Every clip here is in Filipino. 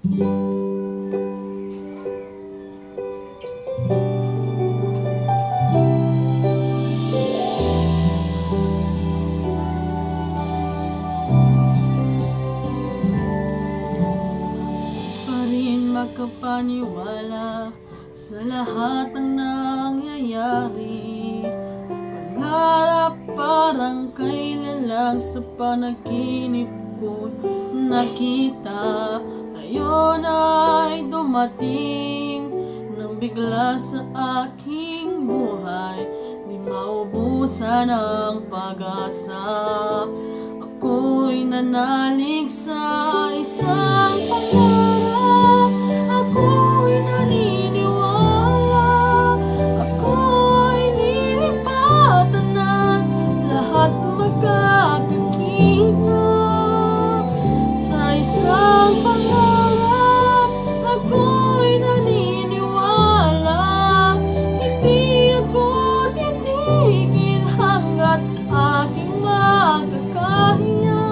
pa rin makapaniwala sa lahat ng nangyayari. Pangarap parang kailan lang sa panaginip ko nakita Ngayon ay dumating nang bigla sa aking buhay. Di maubusan ang pag-asa. Ako'y nanalig sa isang pangarap titigil hanggat aking makakaya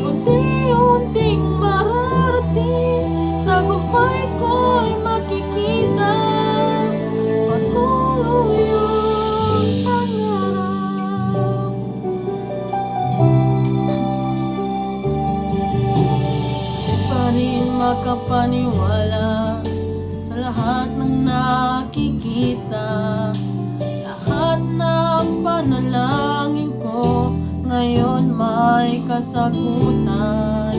Unti-unting mararating Tagumpay ko'y makikita. Patuloy ang pangarap. Pa rin makapaniwala sa lahat ng nakikita panalangin ko. Ngayon may kasagutan.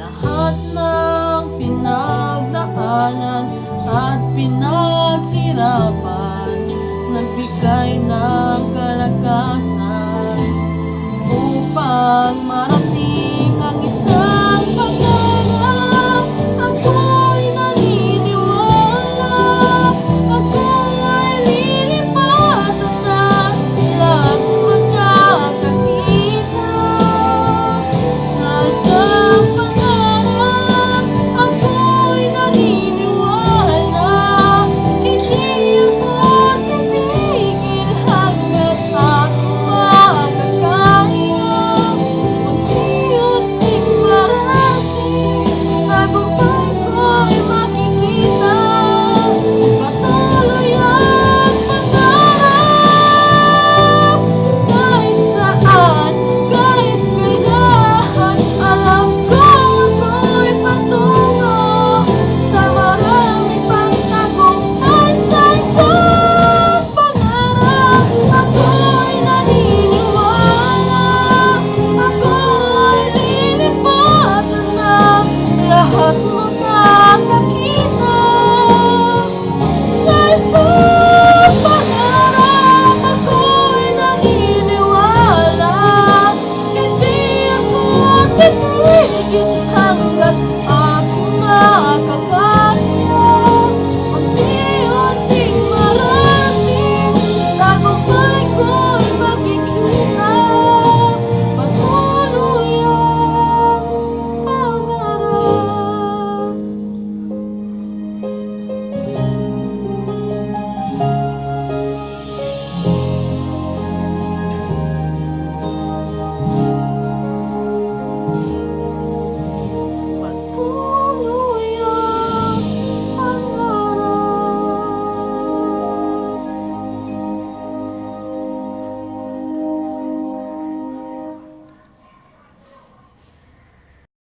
Lahat ng pinagdaanan at pinaghirapan Nagbigay ng kalakasan upang marating